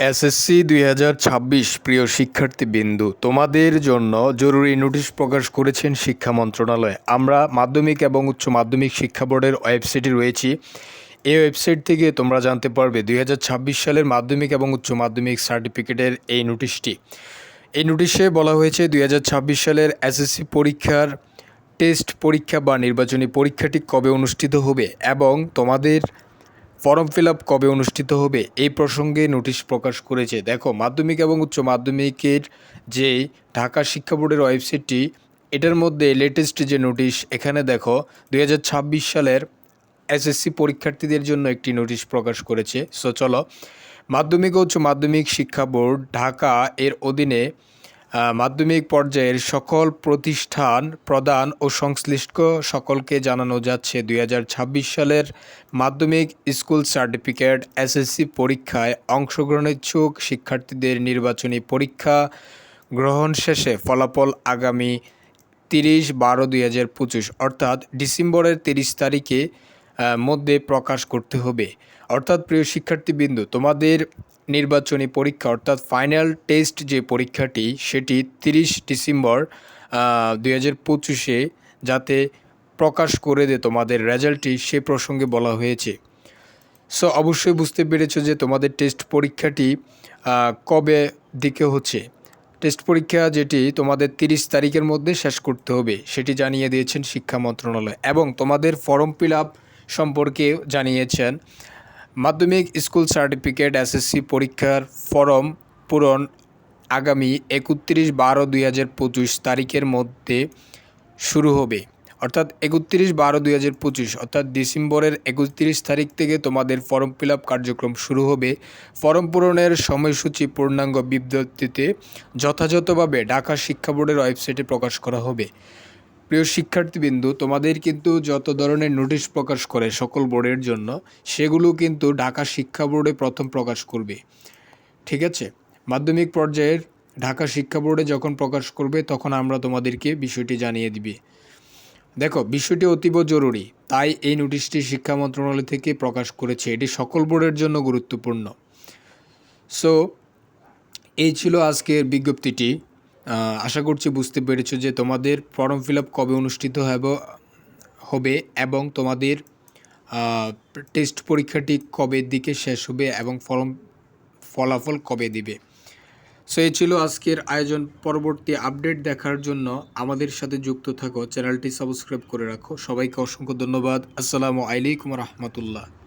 SSC দুই হাজার ছাব্বিশ প্রিয় শিক্ষার্থী বিন্দু তোমাদের জন্য জরুরি নোটিশ প্রকাশ করেছেন শিক্ষা মন্ত্রণালয়। আমরা মাধ্যমিক এবং উচ্চ মাধ্যমিক শিক্ষা বোর্ডের ওয়েবসাইটে রয়েছি। এই ওয়েবসাইট থেকে তোমরা জানতে পারবে দুই হাজার ছাব্বিশ সালের মাধ্যমিক এবং উচ্চ মাধ্যমিক সার্টিফিকেটের এই নোটিশটি। এই নোটিশে বলা হয়েছে দুই হাজার ছাব্বিশ সালের এসএসসি পরীক্ষার টেস্ট পরীক্ষা বা নির্বাচনী পরীক্ষাটি কবে অনুষ্ঠিত হবে এবং তোমাদের ফর্ম ফিল আপ কবে অনুষ্ঠিত হবে? এই প্রসঙ্গে নোটিশ প্রকাশ করেছে। দেখো, মাধ্যমিক এবং উচ্চ মাধ্যমিকের যে ঢাকা শিক্ষা বোর্ডের ওয়েবসাইটটি, এটার মধ্যে লেটেস্ট যে নোটিশ, এখানে দেখো, দুই হাজার ছাব্বিশ সালের এসএসসি পরীক্ষার্থীদের জন্য একটি নোটিশ প্রকাশ করেছে। সো চলো, মাধ্যমিক ও উচ্চ মাধ্যমিক শিক্ষা বোর্ড ঢাকা এর অধীনে মাধ্যমিক পর্যায়ের সকল প্রতিষ্ঠান প্রদান ও সংশ্লিষ্ট সকলকে জানানো যাচ্ছে দুই হাজার ছাব্বিশ সালের মাধ্যমিক স্কুল সার্টিফিকেট এসএসসি পরীক্ষায় অংশগ্রহণ ইচ্ছুক শিক্ষার্থীদের নির্বাচনী পরীক্ষা গ্রহণ শেষে ফলাফল আগামী তিরিশ বারো দুই অর্থাৎ ডিসেম্বরের তিরিশ তারিখে মধ্যে প্রকাশ করতে হবে। অর্থাৎ প্রিয় শিক্ষার্থীবৃন্দ, তোমাদের নির্বাচনী পরীক্ষা, অর্থাৎ ফাইনাল টেস্ট যে পরীক্ষাটি, সেটি তিরিশ ডিসেম্বর দুই হাজার পঁচিশে যাতে প্রকাশ করে দে তোমাদের রেজাল্টটি, সে প্রসঙ্গে বলা হয়েছে। সো অবশ্যই বুঝতে পেরেছ যে তোমাদের টেস্ট পরীক্ষাটি কবে দিকে হচ্ছে। টেস্ট পরীক্ষা যেটি তোমাদের তিরিশ তারিখের মধ্যে শেষ করতে হবে, সেটি জানিয়ে দিয়েছেন শিক্ষা মন্ত্রণালয়। এবং তোমাদের ফর্ম ফিল আপ সম্পর্কে জানিয়েছেন। মাধ্যমিক স্কুল সার্টিফিকেট এসএসসি পরীক্ষার ফরম পূরণ আগামী একত্রিশ বারো দুই হাজার পঁচিশ তারিখের মধ্যে শুরু হবে। অর্থাৎ একত্রিশ বারো দুই হাজার পঁচিশ, অর্থাৎ ডিসেম্বরের একত্রিশ তারিখ থেকে তোমাদের ফর্ম ফিল কার্যক্রম শুরু হবে। ফর্ম পূরণের সময়সূচি পূর্ণাঙ্গ বিজ্ঞপ্তিতে যথাযথভাবে ঢাকা শিক্ষা বোর্ডের ওয়েবসাইটে প্রকাশ করা হবে। প্রিয় শিক্ষার্থীবৃন্দু, তোমাদের কিন্তু যত ধরনের নোটিশ প্রকাশ করে সকল বোর্ডের জন্য, সেগুলো কিন্তু ঢাকা শিক্ষা বোর্ডে প্রথম প্রকাশ করবে। ঠিক আছে? মাধ্যমিক পর্যায়ের ঢাকা শিক্ষা বোর্ডে যখন প্রকাশ করবে, তখন আমরা তোমাদেরকে বিষয়টি জানিয়ে দিবে। দেখো, বিষয়টি অতীব জরুরি, তাই এই নোটিশটি শিক্ষা মন্ত্রণালয় থেকে প্রকাশ করেছে। এটি সকল বোর্ডের জন্য গুরুত্বপূর্ণ। সো এই ছিল আজকের বিজ্ঞপ্তিটি। আশা করছি বুঝতে পেরেছ যে তোমাদের ফর্ম ফিল আপ কবে অনুষ্ঠিত হবে এবং তোমাদের টেস্ট পরীক্ষাটি কবে দিকে শেষ হবে এবং ফর্ম ফলাফল কবে দিবে। সো এই ছিল আজকের আয়োজন। পরবর্তী আপডেট দেখার জন্য আমাদের সাথে যুক্ত থাকো। চ্যানেলটি সাবস্ক্রাইব করে রাখো। সবাইকে অসংখ্য ধন্যবাদ। আসসালামু আলাইকুম রহমতুল্লাহ।